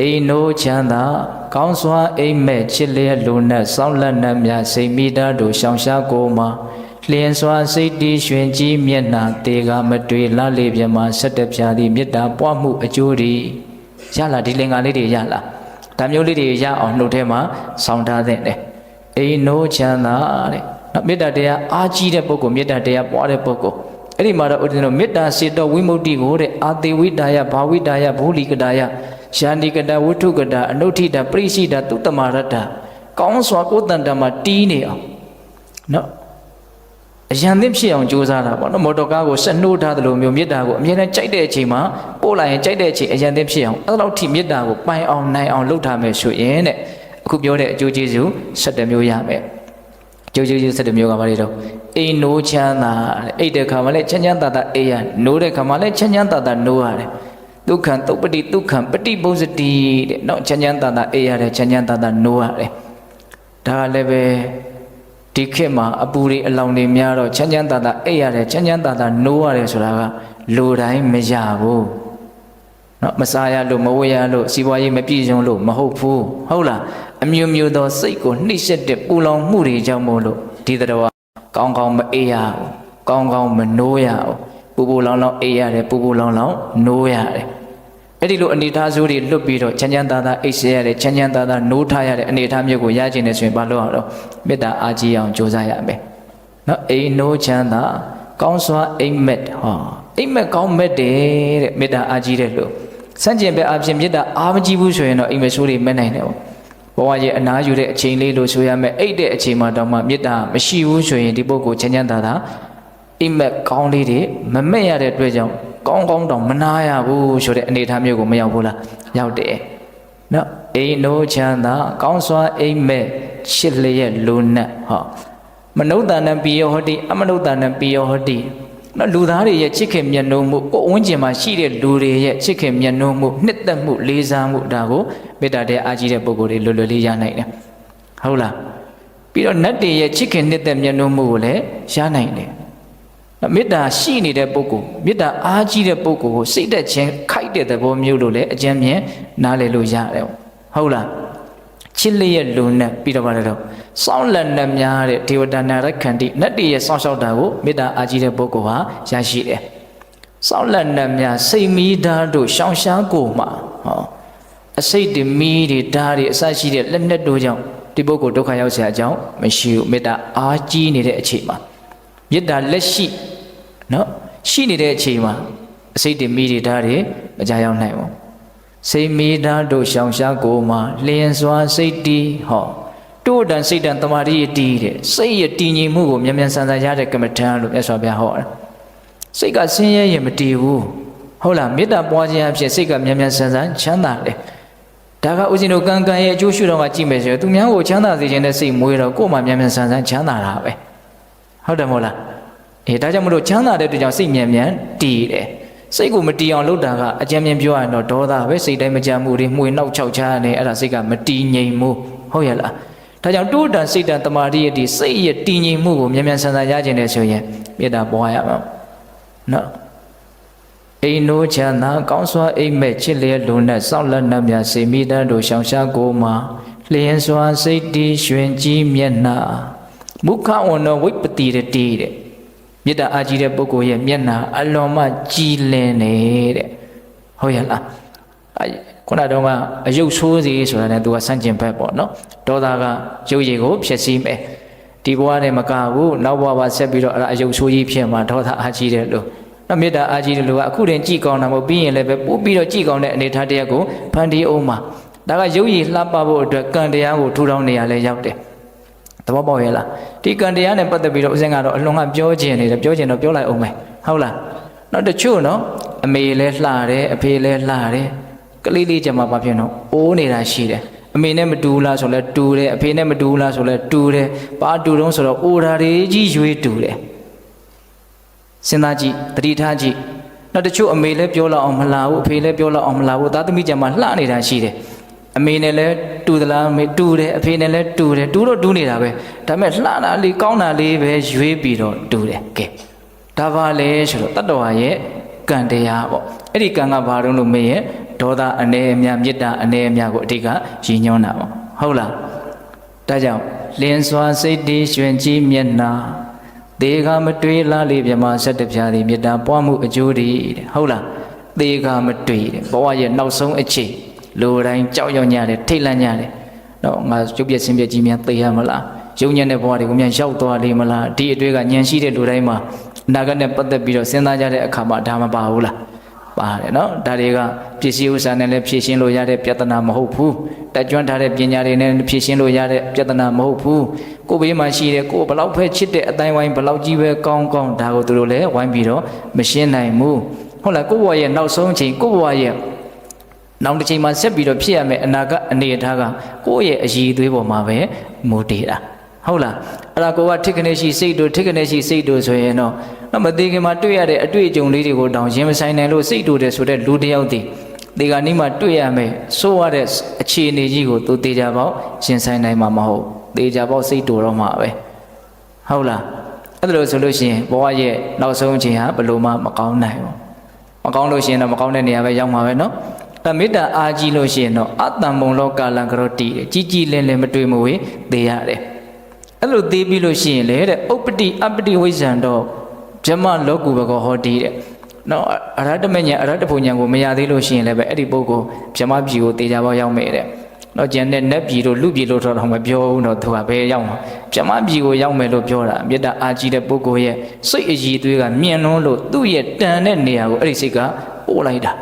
အိမ်နိုးချမ်းသာကောင်းစွာအိမ်မဲ့ချစ်လျက်လူနဲ့စောင်းလက်နှံများစိတ်မိသားတို့ရှောင်ရှားကိုမှာလျင်စွာစိတ်တီးရွှင်ကြီးမျက်နှာတေကမတွေ့လှလေးပြမှာဆက်တပြားသည့်မေတ္တာပွားမှုအကျိုးတွေရလာဒီလင်္ကာလေးတွေရလာဒါမျိုးလေးတွေရအောင်နှုတ်ထဲမှာဆောင်းထားတဲ့တယ်အိမ်နိုးချမ်းသာတဲ့နော်မေတ္တာတရားအားကြီးတဲ့ပုဂ္ဂိုလ်မေတ္တာတရားပွားတဲ့ပုဂ္ဂိုလ်အဲ့ဒီမှာတော့ဦးဇင်းတို့မေတ္တာစေတောဝိမု ക്തി ကိုတဲ့အာတိဝိတာယဘာဝိတာယဘူလီကတာယ ယာန္တိကတာဝိထုကတာအနုဋ္ဌိတာပရိရှိတာသုတ္တမရတ္တကောင်းစွာကိုယ်တန်တမှာတီးနေအောင်နော်အယံသင့်ဖြစ်အောင်ကြိုးစားတာပေါ့နော်မော်တော်ကားကိုဆက်နှိုးထားသလိုမျိုးမေတ္တာကိုအမြဲတမ်းကြိုက်တဲ့အချိန်မှာပို့လိုက်ရင်ကြိုက်တဲ့အချိန်အယံသင့်ဖြစ်အောင်အဲ့လောက်ထိမေတ္တာကိုပိုင်အောင်နိုင်အောင်လုပ်ထားမယ်ဆိုရင်တဲ့အခုပြောတဲ့အကျိုးကျေးဇူး7မျိုးရမယ်ကျိုးကျေးဇူး7မျိုးကဘာတွေတော့အိမ်နိုးချမ်းသာတဲ့အိတ်တဲ့ခါမှာလည်းချမ်းချမ်းသာသာအိမ်ရနိုးတဲ့ခါမှာလည်းချမ်းချမ်းသာသာနိုးရတယ် ဒုက္ခံတုပ္ပတိဒုက္ခံပฏิပုစတိတဲ့နော်ချမ်းချမ်းသာသာအေးရတယ်ချမ်းချမ်းသာသာနိုးရတယ်ဒါကလည်းပဲဒီခေတ်မှာအပူတွေအလောင်တွေများတော့ချမ်းချမ်းသာသာအေးရတယ်ချမ်းချမ်းသာသာနိုးရတယ်ဆိုတာကလူတိုင်းမရဘူးနော်မစားရလို့မဝတ်ရလို့စီးပွားရေးမပြည့်စုံလို့မဟုတ်ဘူးဟုတ်လားအမျိုးမျိုးသောစိတ်ကိုနှိမ့်ဆက်တဲ့ပူလောင်မှုတွေကြောင့်မို့လို့ဒီတရားကောင်းကောင်းမအေးရဘူးကောင်းကောင်းမနိုးရဘူး ပူပူလောင်လောင်အေးရတယ်ပူပူလောင်လောင်နိုးရတယ်အဲ့ဒီလိုအနေထားဆိုးတွေလွတ်ပြီးတော့ချမ်းချမ်းသာသာအိတ်ဆေးရတယ်ချမ်းချမ်းသာသာနိုးထားရတဲ့အနေထားမျိုးကိုရကျင်နေဆိုရင်ဘာလို့အောင်တော့မေတ္တာအားကြီးအောင်ကြိုးစားရမယ်နော်အိမ်နိုးချမ်းသာကောင်းစွာအိမ်မက်ဟောအိမ်မက်ကောင်းမက်တယ်တဲ့မေတ္တာအားကြီးတယ်လို့စန့်ကျင်ဘက်အဖြစ်မေတ္တာအားမကြီးဘူးဆိုရင်တော့အိမ်မက်ဆိုးတွေမက်နိုင်တယ်ပေါ့ဘဝရဲ့အနာယူတဲ့အချိန်လေးလို့ဆိုရမယ်အိတ်တဲ့အချိန်မှာတော့မှမေတ္တာမရှိဘူးဆိုရင်ဒီပုဂ္ဂိုလ်ချမ်းချမ်းသာသာ အိမ်မက်ကောင်းလေးတွေမမက်ရတဲ့အတွက်ကြောင့်ကောင်းကောင်းတော့မနာရဘူးဆိုတဲ့အနေအထားမျိုးကိုမရောက်ဘူးလားရောက်တယ်နော်အိမ်နိုးချမ်းသာကောင်းစွာအိမ်မက်ချစ်လျက်လူနဲ့ဟောမနုဿာနံပိယောဟတိအမနုဿာနံပိယောဟတိနော်လူသားတွေရဲ့ချစ်ခင်မြတ်နိုးမှုကိုယ်ဝန်းကျင်မှာရှိတဲ့လူတွေရဲ့ချစ်ခင်မြတ်နိုးမှုနှစ်သက်မှုလေးစားမှုဒါကိုမေတ္တာတရားအားကြီးတဲ့ပုဂ္ဂိုလ်တွေလွယ်လွယ်လေးရနိုင်တယ်ဟုတ်လားပြီးတော့နတ်တွေရဲ့ချစ်ခင်နှစ်သက်မြတ်နိုးမှုကိုလည်းရနိုင်တယ်နော် မေတ္တာရှိနေတဲ့ပုဂ္ဂိုလ်မေတ္တာအားကြီးတဲ့ပုဂ္ဂိုလ်ကိုစိတ်သက်ခြင်းခိုက်တဲ့သဘောမျိုးလို့လည်းအကျဉ်းမြင်နားလည်လို့ရတယ်ဟုတ်လားချစ်လျက်လူနဲ့ပြီးတော့ဗါလဲတော့စောင်းလက်နဲ့များတဲ့ဒေဝတာနာရခန္တိနတ်တည်းရဲ့စောင့်ရှောက်တာကိုမေတ္တာအားကြီးတဲ့ပုဂ္ဂိုလ်ဟာရရှိတယ်စောင်းလက်နဲ့များစိတ်မီးဓာတ်တို့ရှောင်ရှားကိုမှာဟောအစိတ်တမီးတွေဓာတ်တွေအစရှိတဲ့လက်နဲ့တို့ကြောင့်ဒီပုဂ္ဂိုလ်ဒုက္ခရောက်เสียအကြောင်းမရှိဘူးမေတ္တာအားကြီးနေတဲ့အချိန်မှာ မေတ္တာလက်ရှိနော်ရှိနေတဲ့အချိန်မှာအစိတ်တမီးတွေဓာတ်တွေမကြရောက်နိုင်ဘူးစိတ်မီးဓာတ်တို့ရှောင်ရှားကိုမှာလျင်စွာစိတ်တီးဟောတို့တန်စိတ်တန်တမာတိရတီးတဲ့စိတ်ရတည်ငြိမ်မှုကိုမြန်မြန်ဆန်ဆန်ရတဲ့ကမ္မထံလို့မြတ်စွာဘုရားဟောတာစိတ်ကဆင်းရဲရင်မတည်ဘူးဟုတ်လားမေတ္တာပွားခြင်းအဖြစ်စိတ်ကမြန်မြန်ဆန်ဆန်ချမ်းသာတယ်ဒါကဦးဇင်းတို့ကံကံရဲ့အကျိုးရှုတော့မှကြည့်မယ်ဆိုရင်သူများကိုချမ်းသာစေခြင်းနဲ့စိတ်မွေးတော့ကိုယ်မှမြန်မြန်ဆန်ဆန်ချမ်းသာတာပဲ ဟုတ်တယ်မဟုတ်လားအေးဒါကြောင့်မလို့ချမ်းသာတဲ့အတွက်ကြောင့်စိတ်မြန်မြန်တည်တယ်စိတ်ကိုမတည်အောင်လုပ်တာကအကြံဉာဏ်ပြောရရင်တော့ဒေါသပဲစိတ်တိုင်းမကြမှုတွေမှွေနောက်ချောက်ချားနေအဲ့ဒါစိတ်ကမတည်ငြိမ်မှုဟုတ်ရဲ့လားဒါကြောင့်တိုးတန်စိတ်တန်တမာတိရဲ့ဒီစိတ်ရဲ့တည်ငြိမ်မှုကိုမြန်မြန်ဆန်ဆန်ရကျင်တယ်ဆိုရင်မေတ္တာပွားရမှာနော်အိမ်နိုးချမ်းသာကောင်းစွာအိမ်မက်ချစ်လျက်လူနဲ့စောင့်လက်နှံ့မြစေမိတန်းတို့ရှောင်ရှားကိုမှာလျင်စွာစိတ်တီးရွှင်ကြီးမျက်နှာ မုခဝန္နောဝိပတိရတိတဲ့မေတ္တာအားကြီးတဲ့ပုဂ္ဂိုလ်ရဲ့မျက်နှာအလွန်မှကြည်လင်နေတဲ့ဟုတ်ရဲ့လားအဲခုနတော့ကအယုတ်ဆိုးစီဆိုတာနဲ့သူကစန့်ကျင်ဘက်ပေါ့နော်ဒေါသကရုပ်ရည်ကိုဖျက်ဆီးမယ်ဒီဘဝနဲ့မကဘူးနောက်ဘဝပါဆက်ပြီးတော့အဲ့ဒါအယုတ်ဆိုးကြီးဖြစ်မှာဒေါသအားကြီးတယ်လို့နော်မေတ္တာအားကြီးတယ်လို့ကအခုတင်ကြည်ကောင်းတာမဟုတ်ပြီးရင်လည်းပဲပို့ပြီးတော့ကြည်ကောင်းတဲ့အနေထားတရက်ကိုဖန်တီးအောင်မှာဒါကရုပ်ရည်လှပဖို့အတွက်ကံတရားကိုထူထောင်နေရလဲရောက်တယ်သဘောပေါက်ရဲ့လား ဒီကံတရားနဲ့ပတ်သက်ပြီးတော့ဦးဇင်းကတော့အလွန်ကပြောခြင်းနေတယ်ပြောခြင်းတော့ပြောလိုက်အောင်မယ်ဟုတ်လားနောက်တချို့နော်အမေလည်းလှတယ်အဖေလည်းလှတယ်ကလေးလေးကြမှာဘာဖြစ်တော့အိုးနေတာရှိတယ်အမေနဲ့မတူလားဆိုလဲတူတယ်အဖေနဲ့မတူလားဆိုလဲတူတယ်ဘာတူတော့ဆိုတော့အိုတာတွေကြီးရွေးတူတယ်စဉ်းစားကြည့်တတိထားကြည့်နောက်တချို့အမေလည်းပြောလောက်အောင်မလာဘူးအဖေလည်းပြောလောက်အောင်မလာဘူးသားသမီးကြမှာလှနေတာရှိတယ် အမေနဲ့လည်းတူသလားမေတူတယ်အဖေနဲ့လည်းတူတယ်တူတော့တူနေတာပဲဒါပေမဲ့လှတာလေးကောင်းတာလေးပဲရွေးပြီးတော့တူတယ်ကဲဒါပါလေဆိုတော့တတ္တဝါရဲ့ကံတရားပေါ့အဲ့ဒီကံကဘာတုံးလို့မေးရင်ဒေါသအနေအများမေတ္တာအနေအများကိုအတိတ်ကရည်ညွှန်းတာပေါ့ဟုတ်လားဒါကြောင့်လင်းစွာစိတ်တည်ရွှင်ကြည်မျက်နာသေကမတွေ့လားလေမြမဆက်တပြားသည်မေတ္တာပွားမှုအကျိုးတည်းတဲ့ဟုတ်လားသေကမတွေ့တဲ့ဘဝရဲ့နောက်ဆုံးအချိန် လူတိုင်းကြောက်ရွံ့ကြတယ်ထိတ်လန့်ကြတယ်တော့ငါရုပ်ပြက်ဆင်းပြက်ကြီးများသေရမလားယုံညံ့တဲ့ဘဝတွေကိုမြန်ရောက်သွားလိမ့်မလားဒီအတွေ့ကညံရှိတဲ့လူတိုင်းမှာအနာဂတ်နဲ့ပတ်သက်ပြီးတော့စဉ်းစားကြတဲ့အခါမှာဒါမပါဘူးလားပါတယ်နော်ဒါတွေကပစ္စည်းဥစ္စာနဲ့လည်းဖြည့်ရှင်းလို့ရတဲ့ပြဿနာမဟုတ်ဘူးတက်ကြွထားတဲ့ပညာတွေနဲ့ဖြည့်ရှင်းလို့ရတဲ့ပြဿနာမဟုတ်ဘူးကိုယ်ဘေးမှာရှိတဲ့ကိုယ်ဘလောက်ဖဲချစ်တဲ့အတိုင်းဝိုင်းဘလောက်ကြီးပဲကောင်းကောင်းဒါကိုသူတို့လည်းဝိုင်းပြီးတော့မရှင်းနိုင်ဘူးဟုတ်လားကိုယ့်ဘဝရဲ့နောက်ဆုံးချိန်ကိုယ့်ဘဝရဲ့ နောက်တစ်ချိန်မှာဆက်ပြီးတော့ဖြစ်ရမယ်အနာဂတ်အနေအထားကကိုယ့်ရဲ့အည်အသွေးပေါ်မှာပဲမူတည်တာဟုတ်လားအဲ့ဒါကိုကထိကနေရှိစိတ်တို့ထိကနေရှိစိတ်တို့ဆိုရင်တော့တော့မသေးခင်မှာတွေ့ရတဲ့အတွေ့အကြုံလေးတွေကိုတောင်ရင်မဆိုင်နိုင်လို့စိတ်တို့တယ်ဆိုတဲ့လူတစ်ယောက်တည်ဒီကနေ့မှတွေ့ရမယ်ဆိုးရတဲ့အခြေအနေကြီးကိုသူတေချာပေါက်ရင်ဆိုင်နိုင်မှာမဟုတ်တေချာပေါက်စိတ်တူတော့မှာပဲဟုတ်လားအဲ့ဒါလို့ဆိုလို့ရှိရင်ဘဝရဲ့နောက်ဆုံးအချိန်ဟာဘယ်လိုမှမကောင်းနိုင်ဘူးမကောင်းလို့ရှိရင်တော့မကောင်းတဲ့နေရာပဲရောက်မှာပဲเนาะ အမေတ္တာအာကြီးလို့ရှိရင်တော့အတ္တံမုံလောကလံကရောတီတယ်ကြီးကြီးလင်းလင်းမတွေ့မဝေးသေးရတယ်အဲ့လိုသေးပြီးလို့ရှိရင်လေတဲ့ဥပ္ပတိအပ္ပတိဝိဇ္ဇံတော့ဇမလောကုဘကောဟောတိတဲ့နော်အရဟတမညာအရဟတဘုံညာကိုမရသေးလို့ရှိရင်လည်းပဲအဲ့ဒီပုဂ္ဂိုလ်ဇမပြည်ကိုတေချာပေါက်ရောက်မယ်တဲ့နော်ကျန်တဲ့နတ်ပြည်တို့လူပြည်တို့တော့မပြောဘူးတော့သူကဘယ်ရောက်မှာဇမပြည်ကိုရောက်မယ်လို့ပြောတာမေတ္တာအာကြီးတဲ့ပုဂ္ဂိုလ်ရဲ့စိတ်အည်သွေးကမြင်လွန်းလို့သူ့ရဲ့တန်တဲ့နေရာကိုအဲ့ဒီစိတ်ကပို့လိုက်တာ